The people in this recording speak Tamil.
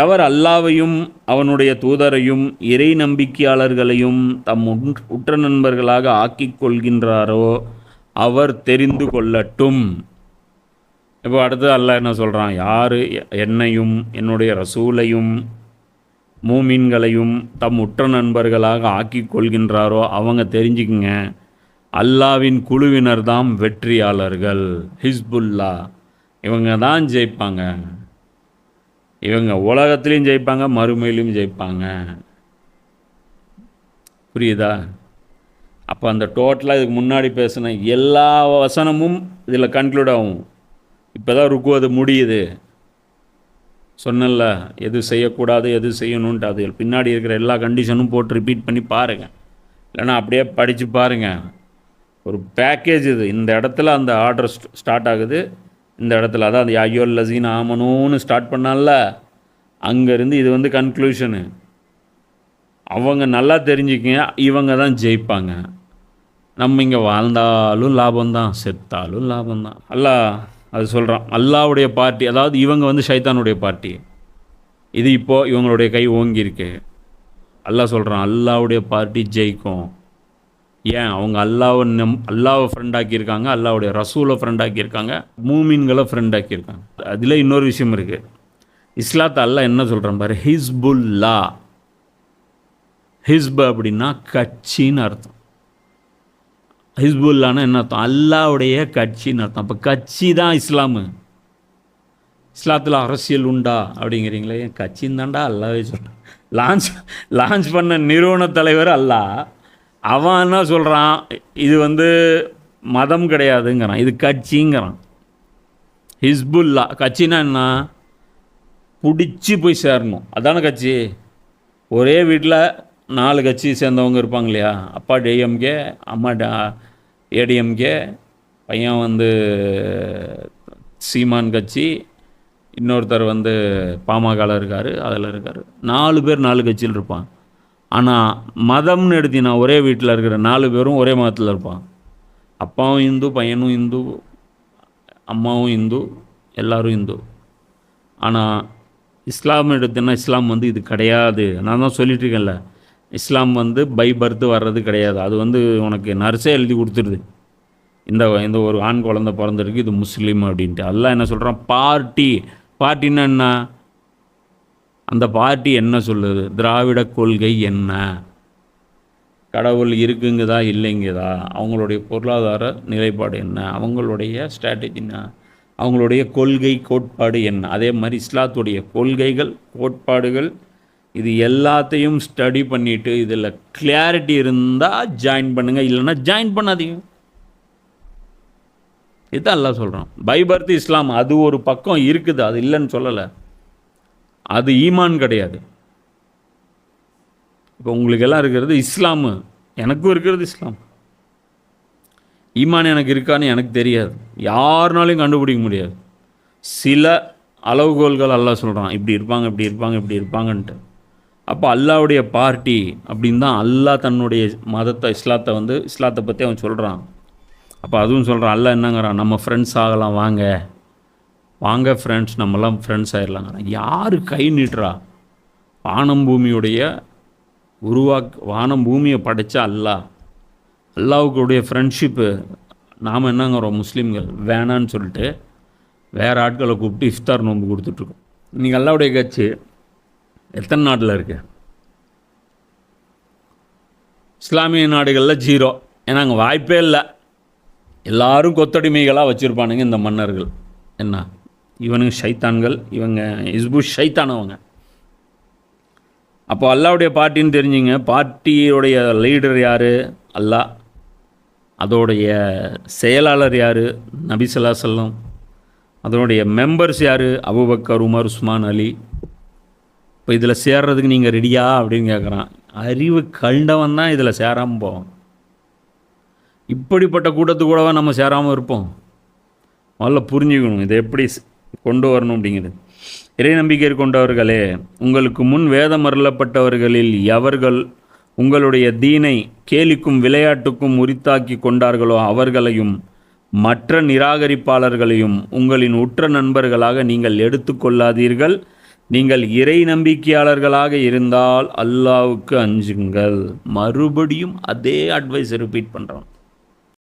எவர் அல்லாவையும் அவனுடைய தூதரையும் இறை நம்பிக்கையாளர்களையும் தம் உற்ற நண்பர்களாக ஆக்கிக் கொள்கின்றாரோ அவர் தெரிந்து கொள்ளட்டும். இப்போ அடுத்து அல்லாஹ் என்ன சொல்கிறான் யார் என்னையும் என்னுடைய ரசூலையும் மூமின்களையும் தம் உற்ற நண்பர்களாக ஆக்கிக் கொள்கின்றாரோ அவங்க தெரிஞ்சுக்குங்க. அல்லாவின் குழுவினர் தான் வெற்றியாளர்கள். ஹிஸ்புல்லா. இவங்க தான் ஜெயிப்பாங்க. இவங்க உலகத்துலேயும் ஜெயிப்பாங்க மறுமையிலையும் ஜெயிப்பாங்க. புரியுதா? அப்போ அந்த டோட்டலாக இதுக்கு முன்னாடி பேசின எல்லா வசனமும் இதில் கன்க்ளூட் ஆகும். இப்போ தான் ருக்கு அது முடியுது. சொன்னல எது செய்யக்கூடாது எது செய்யணுன்ட்டு அது. பின்னாடி இருக்கிற எல்லா கண்டிஷனும் போட்டு ரிப்பீட் பண்ணி பாருங்கள் இல்லைன்னா அப்படியே படித்து பாருங்கள் ஒரு பேக்கேஜ் இது. இந்த இடத்துல அந்த ஆர்டர் ஸ்டார்ட் ஆகுது. இந்த இடத்துல. அதான் அந்த ஐயோ லசீன் ஆமனுன்னு ஸ்டார்ட் பண்ணால அங்கேருந்து இது வந்து கன்க்ளூஷனு அவங்க நல்லா தெரிஞ்சுக்கங்க இவங்க தான் ஜெயிப்பாங்க. நம்ம இங்கே வாழ்ந்தாலும் லாபம்தான் செத்தாலும் லாபம்தான் அல்லாஹ் அது சொல்கிறான் அல்லாவுடைய பார்ட்டி அதாவது இவங்க வந்து ஷைத்தானுடைய பார்ட்டி. இது இப்போது இவங்களுடைய கை ஓங்கியிருக்கு. அல்லா சொல்கிறான் அல்லாவுடைய பார்ட்டி ஜெயிக்கும். ஏன்? அவங்க அல்லாவை நம் அல்லாவை ஃப்ரெண்டாக்கியிருக்காங்க அல்லாவுடைய ரசூலை ஃப்ரெண்ட் ஆக்கியிருக்காங்க மூமின்களை ஃப்ரெண்டாக்கியிருக்காங்க அதில் இன்னொரு விஷயம் இருக்குது இஸ்லாத்தை அல்லாஹ் என்ன சொல்கிறேன் பாரு? ஹிஸ்புல்லா. ஹிஸ்பு அப்படின்னா கட்சின்னு அர்த்தம். ஹிஸ்புல்லானா என்ன அர்த்தம்? அல்லாவுடைய கட்சின்னு அர்த்தம். அப்போ கட்சி தான் இஸ்லாமு. இஸ்லாத்தில் அரசியல் உண்டா அப்படிங்கிறீங்களே? என் கட்சின்னு தான்டா அல்லாவே சொல்கிறேன் லான்ச் லான்ச் பண்ண நிறுவன தலைவர் அல்லாஹ். அவன் என்ன சொல்கிறான் இது வந்து மதம் கிடையாதுங்கிறான். இது கட்சிங்கிறான். ஹிஸ்புல்லா கட்சினா என்ன? பிடிச்சி போய் சேரணும். அதான கட்சி? ஒரே வீட்டில் நாலு கட்சி சேர்ந்தவங்க இருப்பாங்க இல்லையா? அப்பா டிஎம்கே அம்மா டா ஏடிஎம்கே பையன் வந்து சீமான் கட்சி இன்னொருத்தர் வந்து பாமகவில் இருக்கார் அதில் இருக்கார். நாலு பேர் நாலு கட்சியில் இருப்பான் ஆனால் மதம்னு எடுத்தினா ஒரே வீட்டில் இருக்கிற நாலு பேரும் ஒரே மதத்தில் இருப்பான். அப்பாவும் இந்து பையனும் இந்து அம்மாவும் இந்து எல்லாரும் இந்து. ஆனால் இஸ்லாம் எடுத்தேன்னா இஸ்லாம் வந்து இது கிடையாது. நான் தான் சொல்லிகிட்ருக்கேன்ல இஸ்லாம் வந்து பை பர்த்து வர்றது கிடையாது. அது வந்து உனக்கு நர்ஸே எழுதி கொடுத்துருது. இந்த இந்த ஒரு ஆண் குழந்தை பிறந்திருக்கு இது முஸ்லீம் அப்படின்ட்டு. அதெல்லாம் என்ன சொல்கிறான் பார்ட்டி. பார்ட்டின்னா என்ன? அந்த பார்ட்டி என்ன சொல்லுது? திராவிட கொள்கை என்ன? கடவுள் இருக்குங்குதா இல்லைங்குதா? அவங்களுடைய பொருளாதார நிலைப்பாடு என்ன? அவங்களுடைய ஸ்ட்ராட்டஜி என்ன? அவங்களுடைய கொள்கை கோட்பாடு என்ன? அதே மாதிரி இஸ்லாத்துடைய கொள்கைகள் கோட்பாடுகள் இது எல்லாத்தையும் ஸ்டடி பண்ணிவிட்டு இதில் கிளாரிட்டி இருந்தால் ஜாயின் பண்ணுங்கள் இல்லைன்னா ஜாயின் பண்ணாதீங்க. இதுதான் எல்லாம் சொல்கிறோம் பைபர்த்து இஸ்லாம் அது ஒரு பக்கம் இருக்குது அது இல்லைன்னு சொல்லலை. அது ஈமான் கிடையாது. இப்போ உங்களுக்கு எல்லாம் இருக்கிறது இஸ்லாமு. எனக்கும் இருக்கிறது இஸ்லாம். ஈமான் எனக்கு இருக்கான்னு எனக்கு தெரியாது. யாருனாலையும் கண்டுபிடிக்க முடியாது. சில அளவுகோல்கள் அல்லா சொல்கிறான் இப்படி இருப்பாங்க இப்படி இருப்பாங்க இப்படி இருப்பாங்கன்ட்டு. அப்போ அல்லாவுடைய பார்ட்டி அப்படின்னு தான் அல்லாஹ் தன்னுடைய மதத்தை இஸ்லாத்தை வந்து இஸ்லாத்தை பற்றி அவன் சொல்கிறான் அப்போ அதுவும் சொல்கிறான் அல்லாஹ் என்னங்கிறான் நம்ம ஃப்ரெண்ட்ஸ் ஆகலாம் வாங்க. வாங்க ஃப்ரெண்ட்ஸ் நம்மலாம் ஃப்ரெண்ட்ஸ் ஆயிடலாங்கிறான் யார் கை நீட்டுறா? வானம் பூமியுடைய உருவாக் வானம் பூமியை படைச்சா அல்லாஹ். அல்லாவுக்குடைய ஃப்ரெண்ட்ஷிப்பு நாம் என்னங்கிறோம் முஸ்லீம்கள் வேணான்னு சொல்லிட்டு வேறு ஆட்களை கூப்பிட்டு இஃப்தார் நோன்பு கொடுத்துட்ருக்கோம். இன்றைக்கி அல்லாவுடைய கட்சி எத்தனை நாட்டில் இருக்கு? இஸ்லாமிய நாடுகளில் ஜீரோ ஏன்னா அங்கே வாய்ப்பே இல்லை. எல்லாரும் கொத்தடிமைகளாக வச்சுருப்பானுங்க இந்த மன்னர்கள். என்ன? இவனுங்க ஷைத்தான்கள் இவங்க இஸ்பு ஷைத்தானவங்க. அப்போ அல்லாவுடைய பார்ட்டின்னு தெரிஞ்சுங்க பார்ட்டியுடைய லீடர் யார்? அல்லாஹ். அதோடைய செயலாளர் யார்? நபிசல்லா செல்லம் அதனுடைய மெம்பர்ஸ் யார்? Abu Bakr Umar Usman Ali. இப்போ இதில் சேர்றதுக்கு நீங்கள் ரெடியா அப்படின்னு கேட்குறான் அறிவு கண்டவன் தான் இதில் சேராமல் போவான். இப்படிப்பட்ட கூட்டத்து கூடவா நம்ம சேராமல் இருப்போம்? முதல்ல புரிஞ்சுக்கணும் இதை எப்படி கொண்டு வரணும் அப்படிங்கிறது. இறை நம்பிக்கை கொண்டவர்களே உங்களுக்கு முன் வேதம் அருளப்பட்டவர்களில் எவர்கள் உங்களுடைய தீனை கேலிக்கும் விளையாட்டுக்கும் உரித்தாக்கி கொண்டார்களோ அவர்களையும் மற்ற நிராகரிப்பாளர்களையும் உங்களின் உற்ற நண்பர்களாக நீங்கள் எடுத்துக்கொள்ளாதீர்கள் நீங்கள் இறை நம்பிக்கையாளர்களாக இருந்தால் அல்லாவுக்கு அஞ்சுங்கள். மறுபடியும் அதே அட்வைஸ் ரிப்பீட் பண்ணுறோம்